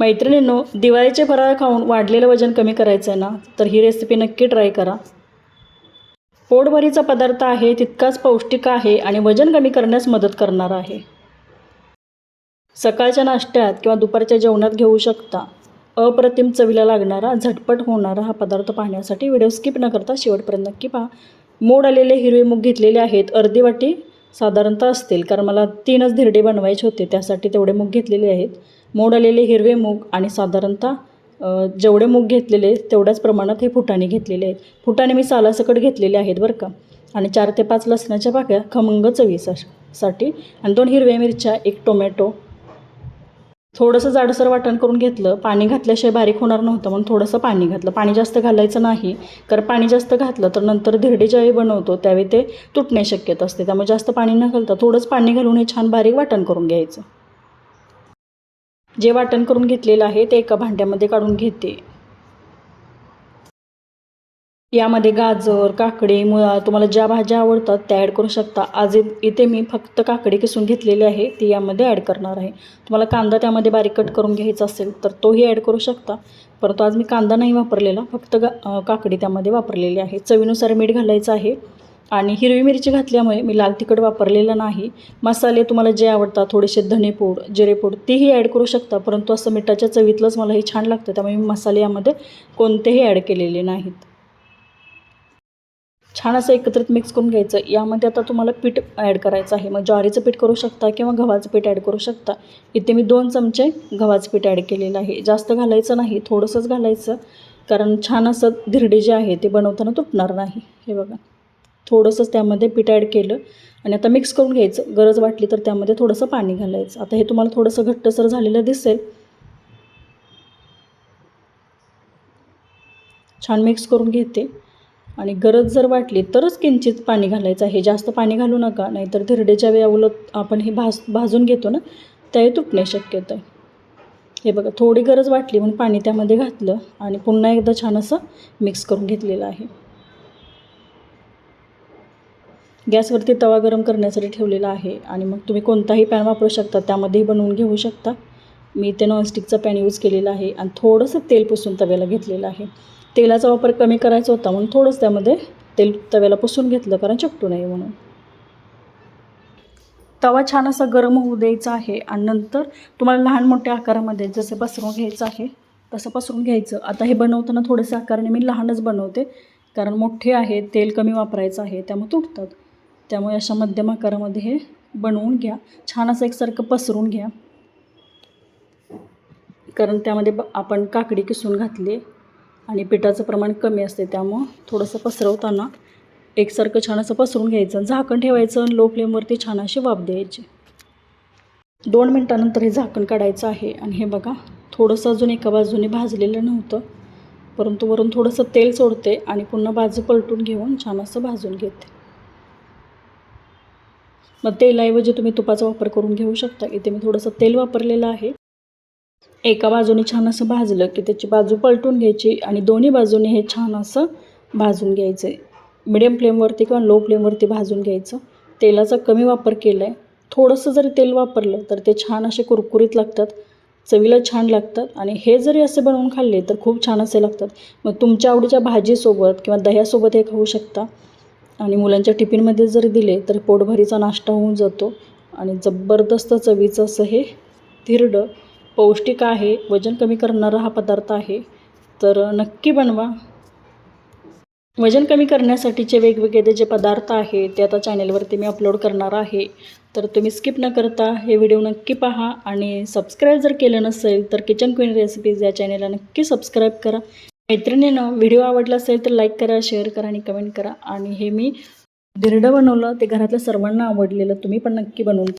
मैत्रिणींनो दिवाळीचे फराळ खाऊन वाढलेलं वजन कमी करायचं आहे ना? तर ही रेसिपी नक्की ट्राय करा. पोटभरीचा पदार्थ आहे तितकाच पौष्टिक आहे आणि वजन कमी करण्यास मदत करणार आहे. सकाळच्या नाश्त्यात किंवा दुपारच्या जेवणात घेऊ शकता. अप्रतिम चवीला लागणारा झटपट होणारा हा पदार्थ पाहण्यासाठी व्हिडिओ स्किप न करता शेवटपर्यंत नक्की पहा. मोड आलेले हिरवे मूग घेतलेले आहेत अर्धी वाटी साधारणतः असतील. कारण मला तीनच धिरडे बनवायचे होते त्यासाठी तेवढे मूग घेतलेले आहेत. मोड आलेले हिरवे मूग आणि साधारणतः जेवढे मूग घेतलेले तेवढ्याच प्रमाणात हे फुटाणे घेतलेले आहेत. फुटाणे मी सालासकट घेतलेले आहेत बरं का. आणि चार ते पाच लसणाच्या पाक्या खमंग चवीसाठी साठी आणि दोन हिरव्या मिरच्या एक टोमॅटो थोडंसं जाडसर वाटण करून घेतलं. पाणी घातल्याशिवाय बारीक होणार नव्हतं म्हणून थोडंसं पाणी घातलं. पाणी जास्त घालायचं नाही कारण पाणी जास्त घातलं तर नंतर धिरडे ज्यावेळी बनवतो त्यावेळी ते तुटणे शक्यता असते. त्यामुळे जास्त पाणी न घालता थोडंच पाणी घालून हे छान बारीक वाटण करून घ्यायचं. जे वाटण करून घेतलेलं आहे ते एका भांड्यामध्ये काढून घेते. यामध्ये गाजर काकडी मुळा तुम्हाला ज्या भाज्या आवडतात त्या ॲड करू शकता. आज इथे मी फक्त काकडी किसून घेतलेली आहे ती यामध्ये ॲड करणार आहे. तुम्हाला कांदा त्यामध्ये बारीक कट करून घ्यायचा असेल तर तोही ॲड करू शकता. परंतु आज मी कांदा नाही वापरलेला फक्त गा काकडी त्यामध्ये वापरलेली आहे. चवीनुसार मीठ घालायचं आहे आणि हिरवी मिरची घातल्यामुळे मी लाल तिखट वापरलेलं नाही. मसाले तुम्हाला जे आवडतात थोडेसे धनेपूड जिरेपूड तीही ॲड करू शकता. परंतु असं मिठाच्या चवीतलंच मला हे छान लागतं त्यामुळे मी मसाले यामध्ये कोणतेही ॲड केलेले नाहीत. छान असं एकत्रित मिक्स करून घ्यायचं. यामध्ये आता तुम्हाला पीठ ॲड करायचं आहे. मग ज्वारीचं पीठ करू शकता किंवा गव्हाचं पीठ ॲड करू शकता. इथे मी दोन चमचे गव्हाचं पीठ ॲड केलेलं आहे. जास्त घालायचं नाही थोडंसंच घालायचं. कारण छान असं धिरडे जे आहे ते बनवताना तुटणार नाही. हे बघा. थोडंसंच त्यामध्ये पीठ ॲड केलं आणि आता मिक्स करून घ्यायचं. गरज वाटली तर त्यामध्ये थोडंसं पाणी घालायचं. आता हे तुम्हाला थोडंसं घट्टसर झालेलं दिसेल. छान मिक्स करून घेते. आणि गरज जर वाटली तरच किंचित पाणी घालायचं आहे. जास्त पाणी घालू नका नाहीतर धिरडेच्या वेळी उलट आपण हे भाज भाजून घेतो ना त्याही तुटणे शक्यतो आहे. हे बघा थोडी गरज वाटली म्हणून पाणी त्यामध्ये घातलं आणि पुन्हा एकदा छान असं मिक्स करून घेतलेलं आहे. गॅसवरती तवा गरम करण्यासाठी ठेवलेला आहे आणि मग तुम्ही कोणताही पॅन वापरू शकता त्यामध्येही बनवून घेऊ शकता. मी ते नॉनस्टिकचा पॅन यूज केलेला आहे आणि थोडंसं तेल पुसून तव्याला घेतलेलं आहे. तेलाचा वापर कमी करायचा होता म्हणून थोडंच त्यामध्ये तेल तव्याला पुसून घेतलं कारण चिकटू नये म्हणून. तवा छान असा गरम होऊ द्यायचा आहे आणि नंतर तुम्हाला लहान मोठ्या आकारामध्ये जसं पसरून घ्यायचं आहे तसं पसरून घ्यायचं. आता हे बनवताना थोडंसं आकाराने मी लहानच बनवते कारण मोठे आहे तेल कमी वापरायचं आहे त्यामुळे तुटतात. त्यामुळे अशा मध्यम आकारामध्ये हे बनवून घ्या. छान असं एकसारखं पसरून घ्या. कारण त्यामध्ये ब आपण काकडी किसून घातली आणि पिठाचं प्रमाण कमी असते त्यामुळं थोडंसं पसरवताना एकसारखं छान असं पसरून घ्यायचं झाकण ठेवायचं आणि लो फ्लेमवरती छान अशी वाफ द्यायची. दोन मिनटानंतर हे झाकण काढायचं आहे आणि हे बघा थोडंसं अजून एका बाजूने भाजलेलं नव्हतं परंतु वरून थोडंसं तेल सोडते आणि पुन्हा बाजू पलटून घेऊन छान असं भाजून घेते. मग तेलाऐवजी तुम्ही तुपाचा वापर करून घेऊ शकता. इथे मी थोडंसं तेल वापरलेलं आहे. एका बाजूने छान असं भाजलं की त्याची बाजू पलटून घ्यायची आणि दोन्ही बाजूने हे छान असं भाजून घ्यायचं आहे मिडियम फ्लेमवरती किंवा लो फ्लेमवरती भाजून घ्यायचं. तेलाचा कमी वापर केला आहे थोडंसं जरी तेल वापरलं तर ते छान असे कुरकुरीत लागतात चवीला छान लागतात आणि हे जरी असे बनवून खाल्ले तर खूप छान असे लागतात. मग तुमच्या आवडीच्या भाजीसोबत किंवा दह्यासोबत हे खाऊ शकता. आणि मुलांच्या टिफिनमध्ये जरी दिले तर पोटभरीचा नाश्ता होऊन जातो आणि जबरदस्त चवीचं असं हे धिरडं पौष्टिक आहे वजन कमी करणारा हा पदार्थ आहे तर नक्की बनवा. वजन कमी करण्यासाठीचे वेगवेगळे जे पदार्थ आहे ते आता चॅनेलवरती मी अपलोड करणार आहे. तर तुम्ही स्किप न करता हे व्हिडिओ नक्की पहा आणि सबस्क्राईब जर केलं नसेल तर किचन क्वीन रेसिपीज या चॅनेलला नक्की सबस्क्राईब करा. मैत्रिणीनं व्हिडिओ आवडला असेल तर लाईक करा शेअर करा आणि कमेंट करा. आणि हे मी धिरडं बनवलं ते घरातल्या सर्वांना आवडलेलं तुम्ही पण नक्की बनवून